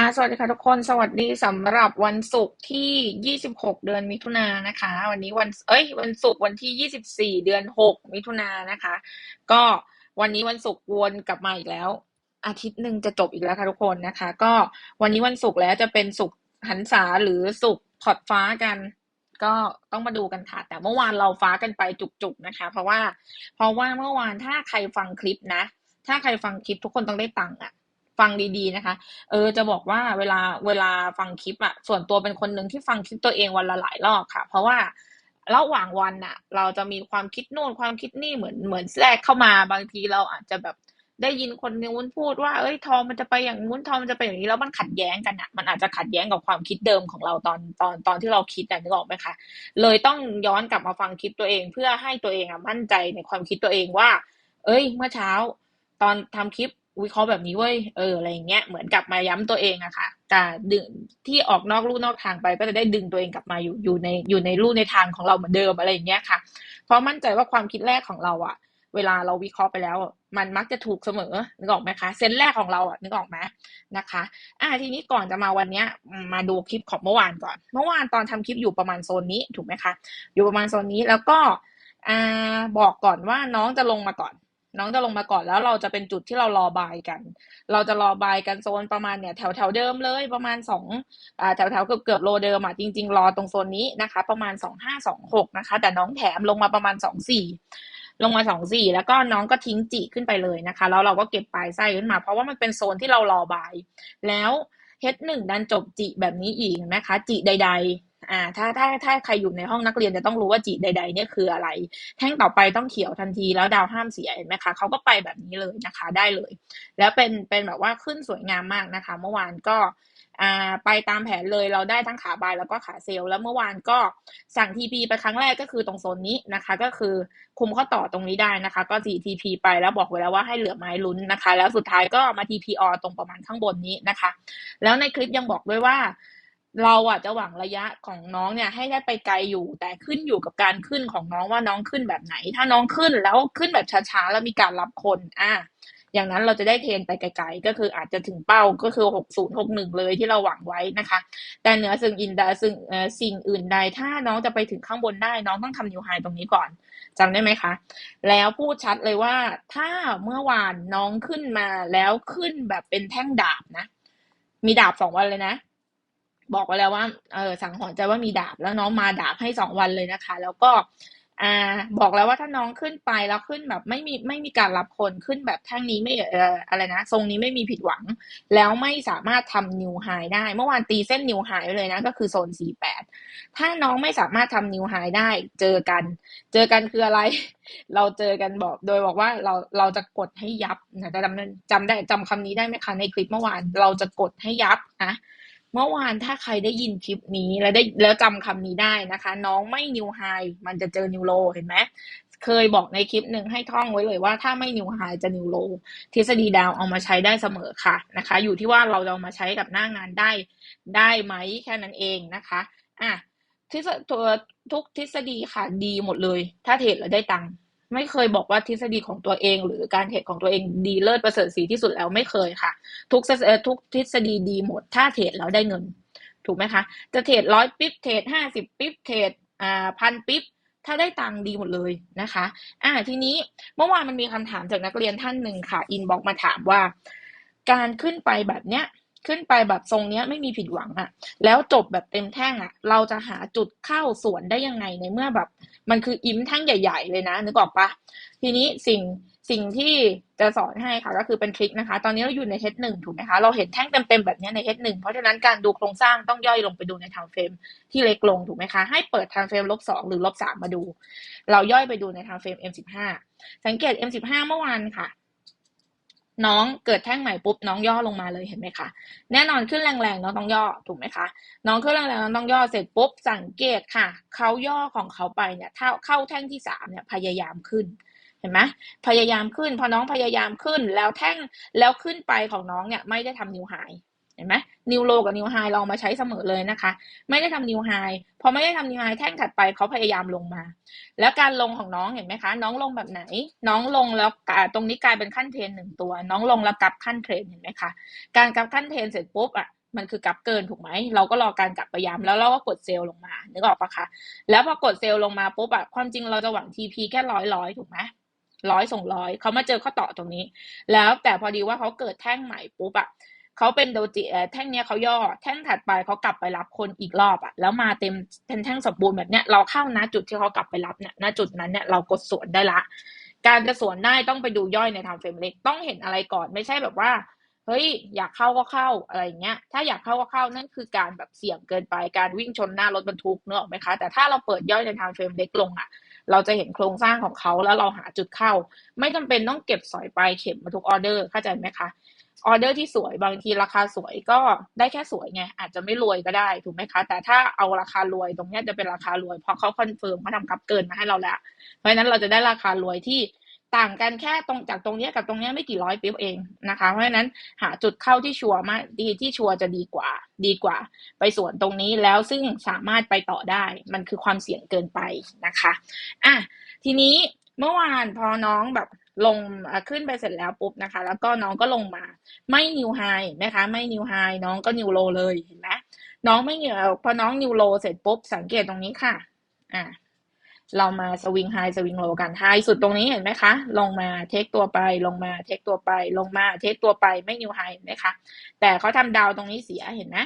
อ่าสวัสดีค่ะทุกคนสวัสดีสำหรับวันศุกร์ที่ 26 เดือนมิถุนายนนะคะ วันนี้วันเอ้ยวันศุกร์วันที่ 24 เดือน 6 มิถุนายนนะคะ ก็วันนี้วันศุกร์วนกลับมาอีกแล้ว อาทิตย์หนึ่งจะจบอีกแล้วค่ะทุกคนนะคะ ก็วันนี้วันศุกร์แล้วจะเป็นศุกร์หันษาหรือศุกร์พอดฟ้ากัน ก็ต้องมาดูกันค่ะ แต่เมื่อวานเราฟ้ากันไปจุกๆนะคะ เพราะว่า เพราะว่าเมื่อวานถ้าใครฟังคลิปนะ ถ้าใครฟังคลิปทุกคนต้องได้ตังค์อะ ฟังดีๆนะคะ เออจะบอกว่าเวลาเวลาฟังคลิปอะส่วนตัวเป็นคนหนึ่งที่ฟังคลิปตัวเองวันละหลายรอบค่ะ เพราะว่าระหว่างวันน่ะเราจะมีความคิดโน่นความคิดนี่เหมือนเหมือนแทรกเข้ามาบางทีเราอาจจะแบบได้ยินคนนู้นพูดว่า เอ้ยทองมันจะไปอย่างนู้นทองมันจะไปอย่างนี้แล้วมันขัดแย้งกันอะมันอาจจะขัดแย้งกับความคิดเดิมของเราตอนตอนตอนที่เราคิดอะนึกออกไหมคะเลยต้องย้อนกลับมาฟังคลิปตัวเอง เพื่อให้ตัวเองอะมั่นใจในความคิดตัวเองว่า เอ้ย เมื่อเช้า ตอนทำคลิป วิเคราะห์แบบนี้เว้ยเอออะไรอย่างเงี้ยเหมือนกลับมาย้ำตัวเองอะค่ะการดึงที่ออกนอกลู่นอกทางไปก็จะได้ดึงตัวเองกลับมาอยู่อยู่ในอยู่ในลู่ในทางของเราเหมือนเดิมอะไรอย่างเงี้ยค่ะ เพราะมั่นใจว่าความคิดแรกของเราอะเวลาเราวิเคราะห์ไปแล้ว มันมักจะถูกเสมอนึกออกไหมคะเซนแรกของเราอะนึกออกไหมนะคะ อ่าทีนี้ก่อนจะมาวันเนี้ยมาดูคลิปของเมื่อวานก่อน เมื่อวานตอนทำคลิปอยู่ประมาณโซนนี้ถูกไหมคะ อยู่ประมาณโซนนี้แล้วก็อ่าบอกก่อนว่าน้องจะลงมาก่อน น้องจะลงมาก่อนแล้วเราจะเป็นจุดที่เรารอบายกัน เราจะรอบายกันโซนประมาณเนี่ยแถวแถวเดิมเลยประมาณสองแถวแถวเกือบเกือบโลเดิมอะจริง ๆ รอตรงโซนนี้นะคะ ประมาณสองห้าสองหกนะคะ แต่น้องแถมลงมาประมาณสองสี่ลงมาสองสี่แล้วก็น้องก็ทิ้งจิขึ้นไปเลยนะคะ แล้วเราก็เก็บปลายไส้ขึ้นมา เพราะว่ามันเป็นโซนที่เรารอบาย แล้วเฮดหนึ่งดันจบจิแบบนี้อีกนะคะจิใด ๆ อ่าถ้าถ้าถ้าใครอยู่ในห้องนักเรียนจะต้องรู้ว่าจิใด ๆ เนี่ยคืออะไร แท่งต่อไปต้องเขียวทันทีแล้วดาวห้ามเสียเห็นไหมคะเขาก็ไปแบบนี้เลยนะคะได้เลย แล้วเป็นเป็นแบบว่าขึ้นสวยงามมากนะคะ เมื่อวานก็อ่าไปตามแผนเลยเราได้ทั้งขาบายแล้วก็ขาเซลล์แล้วเมื่อวานก็สั่ง TP ไปครั้งแรกก็คือตรงโซนนี้นะคะ ก็คือคุมข้อต่อตรงนี้ได้นะคะ ก็ TP ไปแล้วบอกไว้แล้วว่าให้เหลือไม้ลุ้นนะคะ แล้วสุดท้ายก็มา TPO ตรงประมาณข้างบนนี้นะคะ แล้วในคลิปยังบอกด้วยว่า เราอะจะหวังระยะของน้องเนี่ยให้ได้ไปไกลอยู่ แต่ขึ้นอยู่กับการขึ้นของน้องว่าน้องขึ้นแบบไหน ถ้าน้องขึ้นแล้วขึ้นแบบช้าๆแล้วมีการรับคนอะอย่างนั้นเราจะได้เทรนไปไกลๆ ก็คืออาจจะถึงเป้าก็คือ 6061 เลยที่เราหวังไว้นะคะ แต่เหนือสิ่งอินดาสิ่งสิ่งอื่นใด ถ้าน้องจะไปถึงข้างบนได้น้องต้องทำนิวไฮตรงนี้ก่อนจำได้ไหมคะ แล้วพูดชัดเลยว่าถ้าเมื่อวานน้องขึ้นมาแล้วขึ้นแบบเป็นแท่งดาบนะ มีดาบสองวันเลยนะ บอกไว้แล้วว่าเออสั่งหอนใจว่ามีดาบแล้วน้องมาดาบให้สองวันเลยนะคะ แล้วก็อ่าบอกแล้วว่าถ้าน้องขึ้นไปแล้วขึ้นแบบไม่มีไม่มีการรับคนขึ้นแบบแท่งนี้ไม่เอ่ออะไรนะ ทรงนี้ไม่มีผิดหวัง แล้วไม่สามารถทำนิวไฮได้ เมื่อวานตีเส้นนิวไฮไว้เลยนะก็คือโซน 48 ถ้าน้องไม่สามารถทำนิวไฮได้เจอกัน เจอกันคืออะไร เราเจอกันบอกโดยบอกว่าเราเราจะกดให้ยับนะจำจำได้จำคำนี้ได้ไหมคะในคลิปเมื่อวานเราจะกดให้ยับนะ เมื่อวานถ้าใครได้ยินคลิปนี้แล้วได้แล้วจำคำนี้ได้นะคะ น้องไม่นิวไฮมันจะเจอนิวโลเห็นไหมเคยบอกในคลิปหนึ่งให้ท่องไว้เลยว่าถ้าไม่นิวไฮจะนิวโลทฤษฎีดาวเอามาใช้ได้เสมอค่ะนะคะ อยู่ที่ว่าเราจะเอามาใช้กับหน้างานได้ได้ไหมแค่นั้นเองนะคะอะทฤษตัวทุกทฤษฎีค่ะดีหมดเลย ถ้าเทรดแล้วได้ตังค์ ไม่เคยบอกว่าทฤษฎีของตัวเอง หรือการเทรดของตัวเองดีเลิศประเสริฐสีที่สุดแล้วไม่เคยค่ะ ทุกทุกทฤษฎีดีหมด ถ้าเทรดแล้วได้เงิน ถูกไหมคะ จะเทรดร้อยปิ๊บเทรดห้าสิบปิ๊บเทรดอ่าพันปิ๊บถ้าได้ตังค์ดีหมดเลยนะคะ อ่าทีนี้เมื่อวานมันมีคำถามจากนักเรียนท่านหนึ่งค่ะ อินบอกมาถามว่า การขึ้นไปแบบเนี้ย ขึ้นไปแบบทรงเนี้ยไม่มีผิดหวังอะแล้วจบแบบเต็มแท่งอะเราจะหาจุดเข้าสวนได้ยังไงในเมื่อแบบ มันคืออิมแท่งใหญ่ ๆ เลยนะนึกออกปะทีนี้สิ่งสิ่งที่จะสอนให้ค่ะก็คือเป็นทริคนะคะ ตอนนี้เราอยู่ในเฮดหนึ่งถูกไหมคะ เราเห็นแท่งเต็มๆแบบนี้ในเฮดหนึ่งเพราะฉะนั้นการดูโครงสร้างต้องย่อยลงไปดูในทางเฟรมที่เล็กลงถูกไหมคะ ให้เปิดทางเฟรมลบสองหรือลบสามมาดู เราย่อยไปดูในทางเฟรม M15 สังเกต M15 เมื่อวานค่ะ น้องเกิดแท่งใหม่ปุ๊บน้องย่อลงมาเลยเห็นไหมคะ แน่นอนขึ้นแรงๆน้องต้องย่อถูกไหมคะ น้องขึ้นแรงๆน้องต้องย่อเสร็จปุ๊บสังเกตค่ะเขาย่อของเขาไปเนี่ยเท่าเข้าแท่งที่สามเนี่ยพยายามขึ้นเห็นไหมพยายามขึ้น พอน้องพยายามขึ้น แล้วแท่งแล้วขึ้นไปของน้องเนี่ยไม่ได้ทำนิวไฮเห็นไหม นิวโลกับนิวไฮเรามาใช้เสมอเลยนะคะ ไม่ได้ทำนิวไฮพอไม่ได้ทำนิวไฮแท่งถัดไปเขาพยายามลงมา แล้วการลงของน้องเห็นไหมคะ น้องลงแบบไหน น้องลงแล้วตรงนี้กลายเป็นขั้นเทรนหนึ่งตัว น้องลงแล้วกลับขั้นเทรนเห็นไหมคะการกลับขั้นเทรนเสร็จปุ๊บอะมันคือกลับเกินถูกไหม เราก็รอการกลับไปย้ำแล้วเราก็กดเซลล์ลงมา นึกออกปะคะ แล้วพอกดเซลล์ลงมาปุ๊บอะความจริงเราจะหวัง TP แค่ร้อยร้อยถูกไหมร้อยส่งร้อยเขามาเจอข้อต่อตรงนี้ แล้วแต่พอดีว่าเขาเกิดแท่งใหม่ปุ๊บอะ เขาเป็นโดจิแท่งเนี้ยเขาย่อ แท่งถัดไปเขากลับไปรับคนอีกรอบอะแล้วมาเต็มเป็นแท่งสมบูรณ์แบบเนี้ยเราเข้านะจุดที่เขากลับไปรับเนี่ยณจุดนั้นเนี่ยเรากดสวนได้ละ การจะสวนได้ต้องไปดูย่อยในไทม์เฟรมเล็กต้องเห็นอะไรก่อนไม่ใช่แบบว่าเฮ้ยอยากเข้าก็เข้าอะไรเงี้ย ถ้าอยากเข้าก็เข้านั่นคือการแบบเสี่ยงเกินไปการวิ่งชนหน้ารถบรรทุกเนกอะไหมคะ แต่ถ้าเราเปิดย่อยในทม์เฟรมเล็กลงอะเราจะเห็นโครงสร้างของเขาแล้วเราหาจุดเข้า ไม่จำเป็นต้องเก็บสอยปลายเข็มมาทุกออเดอร์เข้าใจไหมคะ ออเดอร์ที่สวยบางทีราคาสวยก็ได้แค่สวยไงอาจจะไม่รวยก็ได้ถูกไหมคะ แต่ถ้าเอาราคารวยตรงเนี้ยจะเป็นราคารวยเพราะเขาคอนเฟิร์มเขาทำกับเกินมาให้เราแล้ว เพราะฉะนั้นเราจะได้ราคารวยที่ต่างกันแค่ตรงจากตรงเนี้ยกับตรงเนี้ยไม่กี่ร้อยปิ๊บเองนะคะ เพราะฉะนั้นหาจุดเข้าที่ชัวร์มากดีที่ชัวร์จะดีกว่า ดีกว่า ไปส่วนตรงนี้แล้วซึ่งสามารถไปต่อได้ มันคือความเสี่ยงเกินไปนะคะอะทีนี้เมื่อวานพอน้องแบบ ลงขึ้นไปเสร็จแล้วปุ๊บนะคะ แล้วก็น้องก็ลงมา ไม่นิวไฮนะคะ ไม่นิวไฮน้องก็นิวโลเลยเห็นไหมน้องไม่นิวพอน้องนิวโลเสร็จปุ๊บสังเกตตรงนี้ค่ะ อะเรามาสวิงไฮสวิงโลกันไฮสุดตรงนี้เห็นไหมคะ ลงมาเทคตัวไปลงมาเทคตัวไปลงมาเทคตัวไปไม่นิวไฮเห็นไหมคะแต่เขาทำดาวตรงนี้เสียเห็นไหม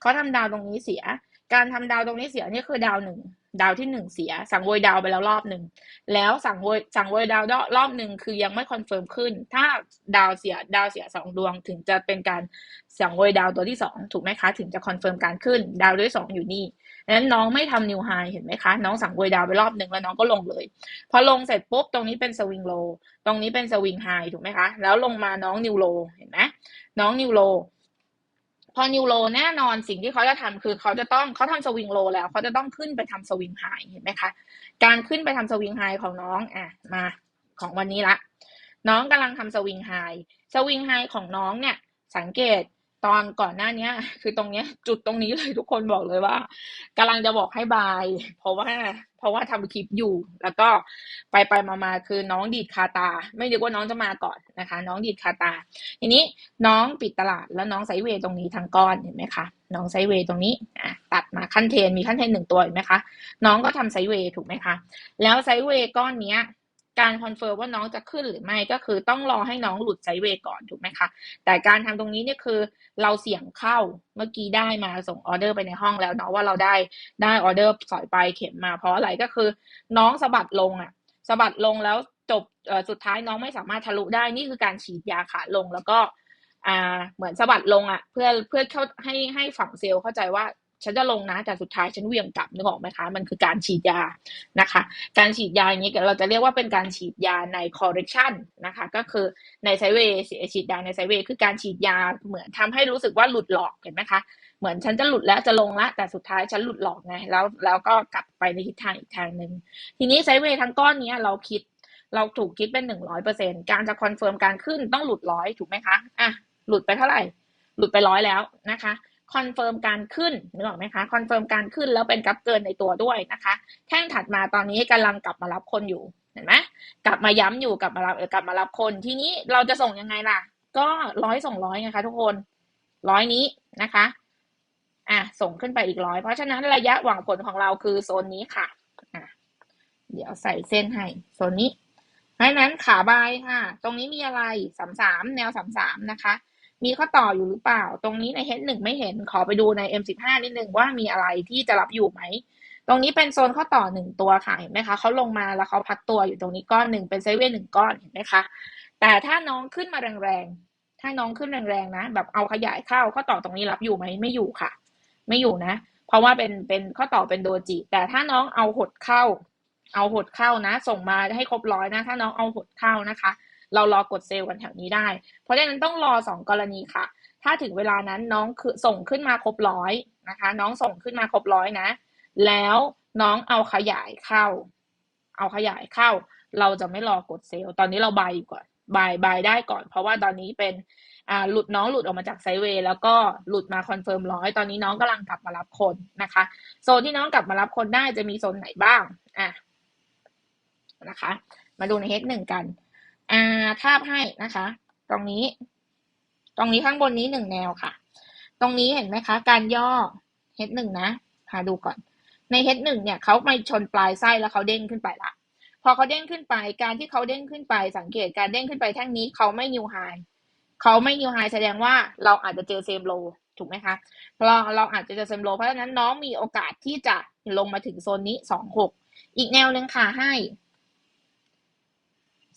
เขาทำดาวตรงนี้เสีย การทำดาวตรงนี้เสียนี่คือดาวหนึ่ง ดาวที่หนึ่งเสีย สั่งโวยดาวไปแล้วรอบหนึ่งแล้วสั่งโวยสั่งโวยดาวรอบหนึ่งคือยังไม่คอนเฟิร์มขึ้น ถ้าดาวเสียดาวเสียสองดวง ถึงจะเป็นการสั่งโวยดาวตัวที่สองถูกไหมคะ ถึงจะคอนเฟิร์มการขึ้น ดาวตัวที่สองอยู่นี่งนั้นน้องไม่ทำนิวไฮเห็นไหมคะ น้องสั่งโวยดาวไปรอบหนึ่งแล้วน้องก็ลงเลย พอลงเสร็จปุ๊บตรงนี้เป็นสวิงโลตรงนี้เป็นสวิงไฮถูกไหมคะ แล้วลงมาน้องนิวโลเห็นไหมน้องนิวโล พอนิวโลแน่นอนสิ่งที่เขาจะทำคือเขาจะต้องเขาทำสวิงโลแล้วเขาจะต้องขึ้นไปทำสวิงไฮเห็นไหมคะ การขึ้นไปทำสวิงไฮของน้องอะมาของวันนี้ละ น้องกำลังทำสวิงไฮสวิงไฮของน้องเนี่ยสังเกต ตอนก่อนหน้าเนี้ยคือตรงเนี้ย จุดตรงนี้เลยทุกคนบอกเลยว่ากำลังจะบอกให้บาย เพราะว่า เพราะว่าทำคลิปอยู่ แล้วก็ไปไปมามาคือน้องดีดคาตา ไม่นึกว่าน้องจะมาก่อนนะคะ น้องดีดคาตา ทีนี้น้องปิดตลาดแล้วน้องไซเวย์ตรงนี้ทางก้อนเห็นไหมคะน้องไซเวย์ตรงนี้อะตัดมาขั้นเทนมีขั้นเทนหนึ่งตัวเห็นไหมคะน้องก็ทำไซเวย์ถูกไหมคะแล้วไซเวย์ก้อนเนี้ย การคอนเฟิร์มว่าน้องจะขึ้นหรือไม่ก็คือต้องรอให้น้องหลุดไซเวย์ก่อนถูกไหมคะแต่การทำตรงนี้เนี่ยคือเราเสี่ยงเข้าเมื่อกี้ได้มาส่งออเดอร์ไปในห้องแล้วเนาะว่าเราได้ได้ออเดอร์สอยไปเข็มมาเพราะอะไรก็คือ น้องสะบัดลงอะสะบัดลงแล้วจบสุดท้ายน้องไม่สามารถทะลุได้นี่คือการฉีดยาขาลงแล้วก็อ่าเหมือนสะบัดลงอะเพื่อเพื่อเข้าให้ให้ฝั่งเซลล์เข้าใจว่า ฉันจะลงนะแต่สุดท้ายฉันเวียงกลับนึกออกไหมคะ มันคือการฉีดยานะคะ การฉีดยาอย่างนี้เราจะเรียกว่าเป็นการฉีดยาใน correction นะคะ ก็คือในไซเวย์ฉีดยาในไซเวย์คือการฉีดยาเหมือนทำให้รู้สึกว่าหลุดหลอกเห็นไหมคะเหมือนฉันจะหลุดแล้วจะลงละแต่สุดท้ายฉันหลุดหลอกไงแล้วแล้วก็กลับไปในทิศทางอีกทางหนึ่งทีนี้ไซเวย์ทั้งก้อนนี้เราคิดเราถูกคิดเป็นหนึ่งร้อยเปอร์เซ็นการจะคอนเฟิร์มการขึ้นต้องหลุดร้อยถูกไหมคะอะหลุดไปเท่าไหร่ หลุดไปร้อยแล้วนะคะ คอนเฟิร์มการขึ้นนึกออกไหมคะคอนเฟิร์มการขึ้นแล้วเป็นกราฟเกินในตัวด้วยนะคะ แท่งถัดมาตอนนี้กำลังกลับมารับคนอยู่เห็นไหมกลับมาย้ำอยู่กลับมารับกลับมารับคนทีนี้เราจะส่งยังไงล่ะ ก็ร้อยส่งร้อยไงคะทุกคนร้อยนี้นะคะอะส่งขึ้นไปอีกร้อยเพราะฉะนั้นระยะหวังผลของเราคือโซนนี้ค่ะอะเดี๋ยวใส่เส้นให้โซนนี้เพราะฉะนั้นขาบายค่ะ ตรงนี้มีอะไรสามสามแนวสามสามนะคะ มีข้อต่ออยู่หรือเปล่า ตรงนี้ใน H1 ไม่เห็น ขอไปดูใน M15 นิดนึงว่ามีอะไรที่จะรับอยู่ไหม ตรงนี้เป็นโซนข้อต่อหนึ่งตัวค่ะเห็นไหมคะเขาลงมาแล้วเขาพักตัวอยู่ตรงนี้ก้อนหนึ่งเป็นไซเวย์หนึ่งก้อนเห็นไหมคะ แต่ถ้าน้องขึ้นมาแรงๆ ถ้าน้องขึ้นแรงๆนะ แบบเอาขยายเข้าข้อต่อตรงนี้รับอยู่ไหมไม่อยู่ค่ะ ไม่อยู่นะ เพราะว่าเป็นเป็นข้อต่อเป็นโดจิ แต่ถ้าน้องเอาหดเข้า เอาหดเข้านะ ส่งมาให้ครบร้อยนะ ถ้าน้องเอาหดเข้านะคะ เรารอกดเซลล์กันแถวนี้ได้ เพราะฉะนั้นต้องรอสองกรณีค่ะ ถ้าถึงเวลานั้นน้องคือส่งขึ้นมาครบร้อยนะคะ น้องส่งขึ้นมาครบร้อยนะ แล้วน้องเอาขยายเข้า เอาขยายเข้า เราจะไม่รอกดเซลล์ ตอนนี้เราบายอยู่ก่อนบายบายได้ก่อน เพราะว่าตอนนี้เป็นหลุดน้องหลุดออกมาจากไซเวย์แล้วก็หลุดมาคอนเฟิร์มร้อยตอนนี้น้องกำลังกลับมารับคนนะคะ โซนที่น้องกลับมารับคนได้จะมีโซนไหนบ้างอะนะคะ มาดูในเฮดหนึ่งกัน อ่าทาบให้นะคะ ตรงนี้ ตรงนี้ข้างบนนี้หนึ่งแนวค่ะ ตรงนี้เห็นไหมคะ การย่อ H1 นะหาดูก่อน ใน H1 เนี่ยเขาไปชนปลายไส้แล้วเขาเด้งขึ้นไปละพอเขาเด้งขึ้นไป การที่เขาเด้งขึ้นไป สังเกตการเด้งขึ้นไปแท่งนี้เขาไม่นิวไฮเขาไม่นิวไฮแสดงว่าเราอาจจะเจอเซมโลถูกไหมคะเราเราอาจจะเจอเซมโลเพราะฉะนั้นน้องมีโอกาสที่จะลงมาถึงโซนนี้สองหกอีกแนวหนึ่งค่ะให้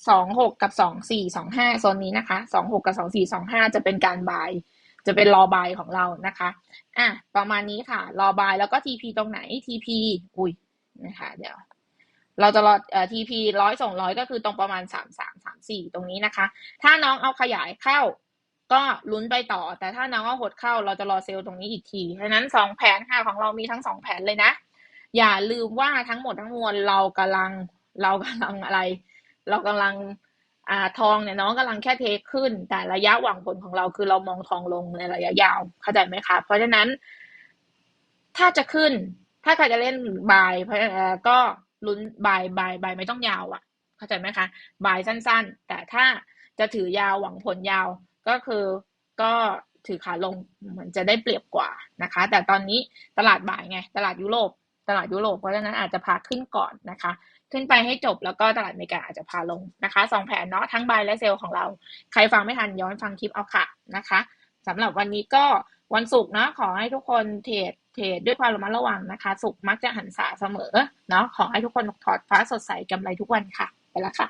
สองหกกับสองสี่สองห้าโซนนี้นะคะสองหกกับสองสี่สองห้าจะเป็นการบายจะเป็นรอบายของเรานะคะอะประมาณนี้ค่ะ รอบายแล้วก็ TP ตรงไหน TP อุ้ยนะคะเดี๋ยวเราจะรอเอ่อ TP ร้อยส่งร้อยก็คือตรงประมาณสามสามสามสี่ตรงนี้นะคะ ถ้าน้องเอาขยายเข้า ก็ลุ้นไปต่อ แต่ถ้าน้องเอาหดเข้า เราจะรอเซลล์ตรงนี้อีกทีฉะนั้นสองแผนค่ะของเรามีทั้งสองแผนเลยนะ อย่าลืมว่าทั้งหมดทั้งมวลเรากำลังเรากำลังอะไร เรากำลังอ่าทองเนี่ยน้องกำลังแค่เทขึ้น แต่ระยะหวังผลของเราคือเรามองทองลงในระยะยาวเข้าใจไหมคะเพราะฉะนั้น ถ้าจะขึ้น ถ้าใครจะเล่นบายก็ลุ้นบายบายบายไม่ต้องยาวอะ เข้าใจไหมคะบายสั้น ๆ แต่ถ้าจะถือยาวหวังผลยาวก็คือก็ถือขาลงเหมือนจะได้เปรียบกว่านะคะ แต่ตอนนี้ตลาดบ่ายไง ตลาดยุโรป ตลาดยุโรปเพราะฉะนั้นอาจจะพาขึ้นก่อนนะคะ ขึ้นไปให้จบแล้วก็ตลาดอเมริกาอาจจะพาลงนะคะสองแผนเนาะทั้งบายและเซลล์ของเรา ใครฟังไม่ทันย้อนฟังคลิปเอาค่ะนะคะสำหรับวันนี้ก็วันศุกร์เนาะขอให้ทุกคนเทรดเทรดด้วยความระมัดระวังนะคะศุกร์มักจะหันษาเสมอเนาะขอให้ทุกคนถอดฟ้าสดใสกำไรทุกวันค่ะ ไปละค่ะ